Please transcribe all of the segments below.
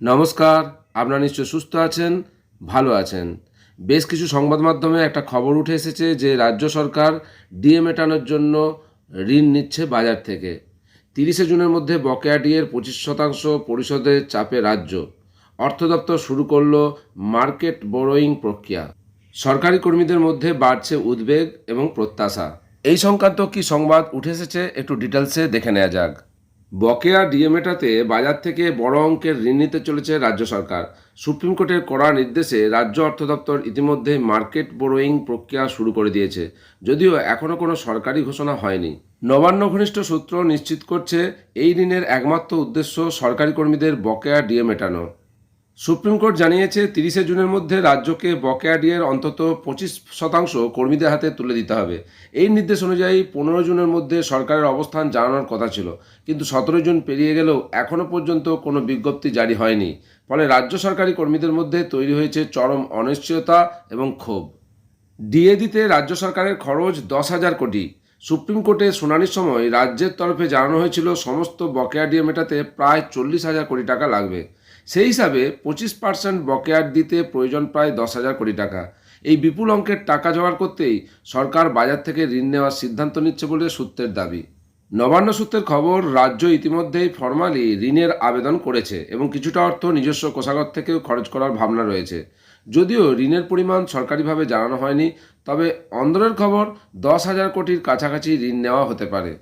নমস্কার, আপনারা নিশ্চয় সুস্থ আছেন, ভালো আছেন। বেশ কিছু সংবাদ মাধ্যমে একটা খবর উঠে এসেছে যে রাজ্য সরকার ডিএ মেটানোর জন্য ঋণ নিচ্ছে বাজার থেকে। তিরিশে জুনের মধ্যে বকেয়া ডিএর পঁচিশ শতাংশ পরিশোধের চাপে রাজ্য। অর্থ দপ্তর শুরু করল মার্কেট বোরোয়িং প্রক্রিয়া। সরকারি কর্মীদের মধ্যে বাড়ছে উদ্বেগ এবং প্রত্যাশা। এই সংক্রান্ত কি সংবাদ উঠে এসেছে একটু ডিটেলসে দেখে নেওয়া যাক। বকেয়া ডিএ মেটাতে বাজার থেকে বড় অঙ্কের ঋণ নিতে চলেছে রাজ্য সরকার। সুপ্রিম কোর্টের কড়া নির্দেশে রাজ্য অর্থ দপ্তর ইতিমধ্যে মার্কেট বোরোয়িং প্রক্রিয়া শুরু করে দিয়েছে, যদিও এখনও কোনো সরকারি ঘোষণা হয়নি। নবান্ন ঘনিষ্ঠ সূত্র নিশ্চিত করছে, এই ঋণের একমাত্র উদ্দেশ্য সরকারি কর্মীদের বকেয়া ডিএ মেটানো সুপ্রিম কোর্ট জানিয়েছে, তিরিশে জুনের মধ্যে রাজ্যকে বকেয়া ডিএর অন্তত পঁচিশ শতাংশ কর্মীদের হাতে তুলে দিতে হবে। এই নির্দেশ অনুযায়ী পনেরো জুনের মধ্যে সরকারের অবস্থান জানানোর কথা ছিল। কিন্তু সতেরো জুন পেরিয়ে গেলেও এখনও পর্যন্ত কোনো বিজ্ঞপ্তি জারি হয়নি। ফলে রাজ্য সরকারি কর্মীদের মধ্যে তৈরি হয়েছে চরম অনিশ্চয়তা এবং ক্ষোভ। ডিএ দিতে রাজ্য সরকারের খরচ দশ হাজার কোটি। সুপ্রিম কোর্টে শুনানির সময় রাজ্যের তরফে জানানো হয়েছিল, সমস্ত বকেয়া ডিএ মেটাতে প্রায় চল্লিশ হাজার কোটি টাকা লাগবে। সেই হিসাবে পঁচিশ পার্সেন্ট বকেয়ার দিতে প্রয়োজন প্রায় দশ হাজার কোটি টাকা। এই বিপুল অঙ্কের টাকা জোগাড় করতেই সরকার বাজার থেকে ঋণ নেওয়ার সিদ্ধান্ত নিচ্ছে বলে সূত্রের দাবি। নবান্ন সূত্রের খবর, রাজ্য ইতিমধ্যেই ফরমালি ঋণের আবেদন করেছে এবং কিছুটা অর্থ নিজস্ব কোষাগর থেকেও খরচ করার ভাবনা রয়েছে। যদিও ঋণের পরিমাণ সরকারিভাবে জানানো হয়নি, তবে অন্দরের খবর দশ হাজার কোটির কাছাকাছি ঋণ নেওয়া হতে পারে।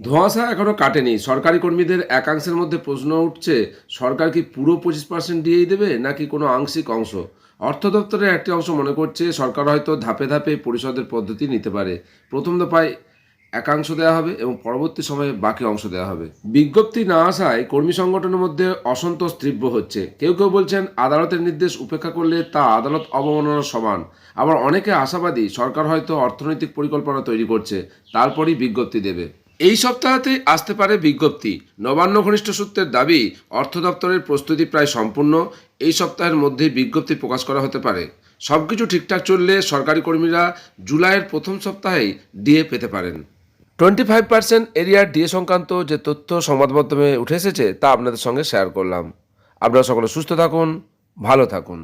ধোঁয়াশা এখনও কাটেনি। সরকারি কর্মীদের একাংশের মধ্যে প্রশ্ন উঠছে, সরকার কি পুরো পঁচিশ পার্সেন্ট দিয়েই দেবে নাকি কোনো আংশিক অংশ? অর্থ দপ্তরের একটি অংশ মনে করছে, সরকার হয়তো ধাপে ধাপে পরিষদের পদ্ধতি নিতে পারে। প্রথম দফায় একাংশ দেওয়া হবে এবং পরবর্তী সময়ে বাকি অংশ দেওয়া হবে। বিজ্ঞপ্তি না আসায় কর্মী সংগঠনের মধ্যে অসন্তোষ তীব্র হচ্ছে। কেউ কেউ বলছেন, আদালতের নির্দেশ উপেক্ষা করলে তা আদালত অবমাননার সমান। আবার অনেকে আশাবাদী, সরকার হয়তো অর্থনৈতিক পরিকল্পনা তৈরি করছে, তারপরই বিজ্ঞপ্তি দেবে। এই সপ্তাহতেই আসতে পারে বিজ্ঞপ্তি। নবান্ন ঘনিষ্ঠ সূত্রের দাবি, অর্থ দপ্তরের প্রস্তুতি প্রায় সম্পূর্ণ। এই সপ্তাহের মধ্যে বিজ্ঞপ্তি প্রকাশ করা হতে পারে। সব কিছু ঠিকঠাক চললে সরকারি কর্মীরা জুলাইয়ের প্রথম সপ্তাহেই ডিএ পেতে পারেন। Twenty five percent arrear DA সংক্রান্ত যে তথ্য সংবাদ মাধ্যমে উঠে এসেছে, তা আপনাদের সঙ্গে শেয়ার করলাম। আপনারা সকলে সুস্থ থাকুন, ভালো থাকুন।